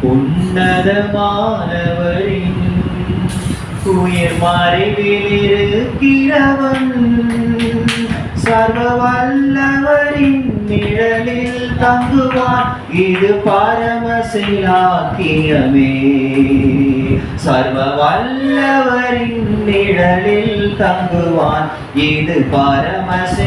உன்னதமானவரின் உயிர் மறைவில் இருக்கிறவன் சர்வ வல்லவரின் நிழலில் தங்குவான். இது பரமசிலாக்கியமே. சர்வ வல்லவரின் நிழலில் தங்குவான். இது பரமசிலாக்கியமே.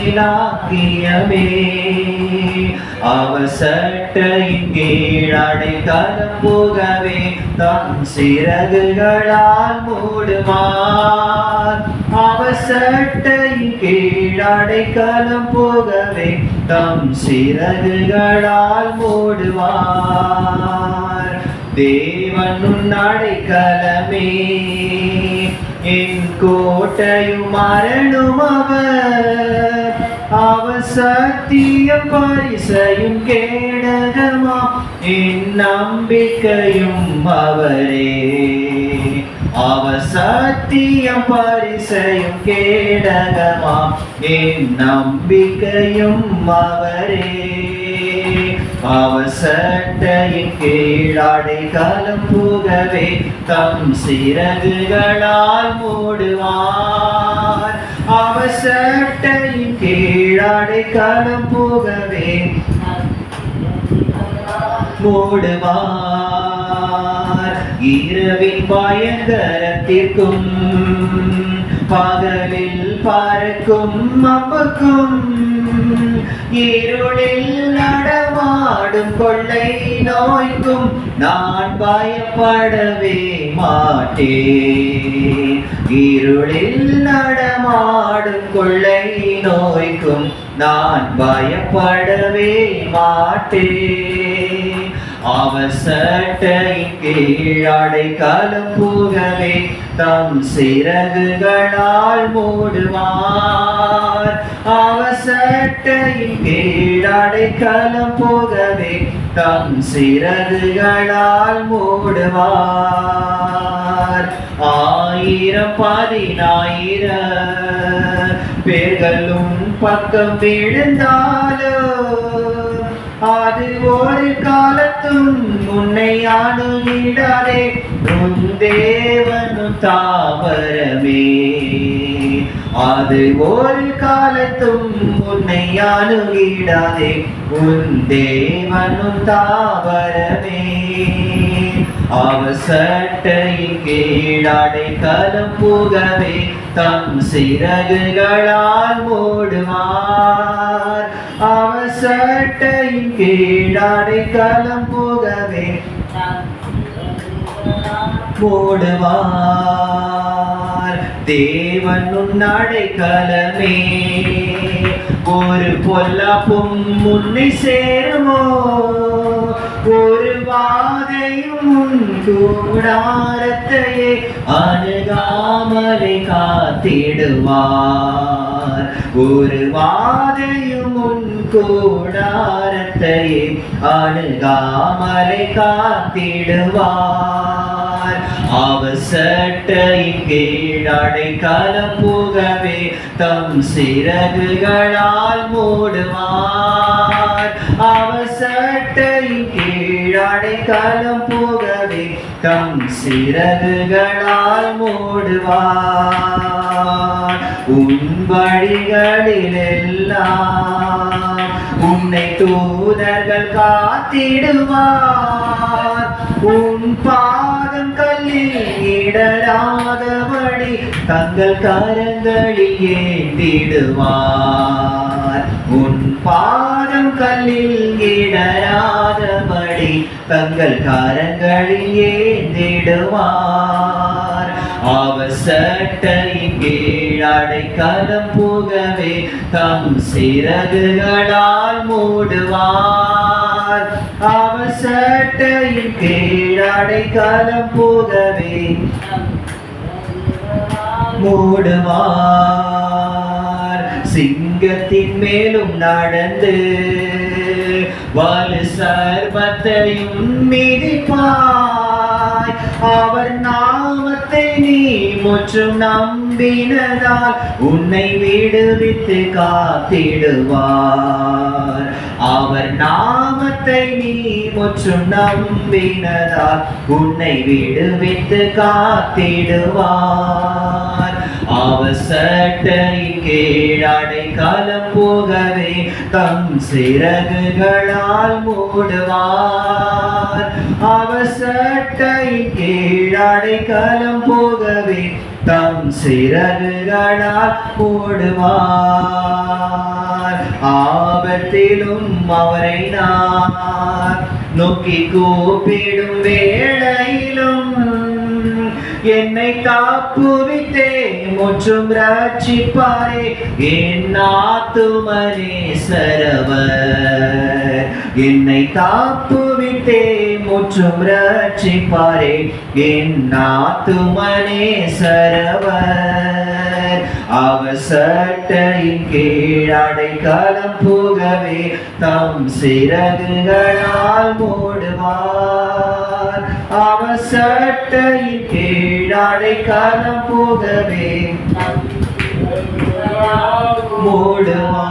அவசட்டையின் கீழ் அடைக்கலம் போகவே தன் சிறகுகளால் மூடுமான். அவசட்டையின் கீழ் அடைக்கலம் போகவே தம் சிறகுகளால் மூடுவார். தேவன் உன் என் கோட்டையும் மரணும் அவர். அவர் சத்திய பரிசையும் கேடகமா என் நம்பிக்கையும் அவரே. அவர் சத்தியம் பரிசையும் கேடகமா என் நம்பிக்கையும் அவரே. அவர் சட்டையின் கீழாடை காலம் போகவே தம் சிறகுகளால் மூடுவார். அவர் சட்டையின் கீழாடை காலம் இரவில் மூடுவார் இரவின் பயங்கரத்திற்கும் பகலில் பறக்கும் அம்புக்கும் இருளில் நடமாடும் கொள்ளை நோய்க்கும் நான் பயப்படவே மாட்டேன். இருளில் நடமாடும் கொள்ளை நோய்க்கும் நான் பயப்படவே மாட்டேன். அவர் கீழாடை கீழடை தம் சிறகுகளால் மூடுவார். அவர் கீழாடை கீழடை தம் சிறகுகளால் மூடுவார். ஆயிரம் பதினாயிரம் பேர்களும் பக்கம் விழுந்தாலும் அது ஒரு காலத்தும் உன்னை அணுகிடாதே உன் தேவனும் தாவரமே அது ஒரு காலத்தும் உன்னை அணுகிடாதே உன் தேவனும் தாவரமே அவர் சட்டையின் கீழடை கலம் புகவே தம் சிறகுகளால் மூடுவ சட்டையின் கீழாடை கலம் போகவே போடுவார். தேவன் உன்னாடை அடைக்கலமே ஒரு பொல்லாப்பும் முன்னை சேருமோ? ஒரு வாதையும் கூடாரத்தையே அணுகாமலை காத்திடுவார். ஒரு வாதையும் கூடாரத்தையே அணுகாமலை காத்திடுவார். அவசட்டை கீழடை கலப்புகவே தம் சிறகுகளால் மூடுவார். புகவே தம் சிறகுகளால் மூடுவார் உன் வழிகளிலெல்லாம் உன்னை தூதர்கள் காத்திடுவார் உன் பாதம் கல்லில் பாடி தங்கள் கரங்களில் ஏந்திடுவார். உன் பாதம் கல்லில் இடராதபடி தங்கள் கரங்களில் ஏந்திடுவார். அவர் சட்டையின் கீழடை கலம் புகவே தம் சிறகுகளால் மூடுவார். அவர் சட்டையின் கீழடை கலம் புகவே மூடுவார். சிங்கத்தின் மேலும் நடந்து வலு சர்வத்தையும் மிதிப்பாய். அவர் நாமத்தை நீ முற்றும் நம்பினதால் உன்னை விடுவித்து காத்திடுவார். அவர் நாமத்தை நீ முற்றும் நம்பினதால் உன்னை விடுவித்து காத்திடுவார். அவர் சட்டையின் காலம் போகவே தம் சிறகுகளால் மூடுவார். அவர் சட்டையின் காலம் போகவே தம் சிறகுகளால் மூடுவார். ஆபத்திலும் அவரை நான் நோக்கி கூப்பிடும் வேளையிலும் என்னை காப்புவித்தே முற்றும் ரட்சிப்பாரே என் ஆத்துமனே சரவர். என்னை காப்புவித்தே முற்றும் ரட்சிப்பாரே என் ஆத்துமனே சரவர். அவர் சட்டையின் கீழ் அடைக்கலம் புகவே தம் சிறகுகளால் மூடுவார். அவர் சட்டையின் விழாடை காலம் போகவே. மூடுமா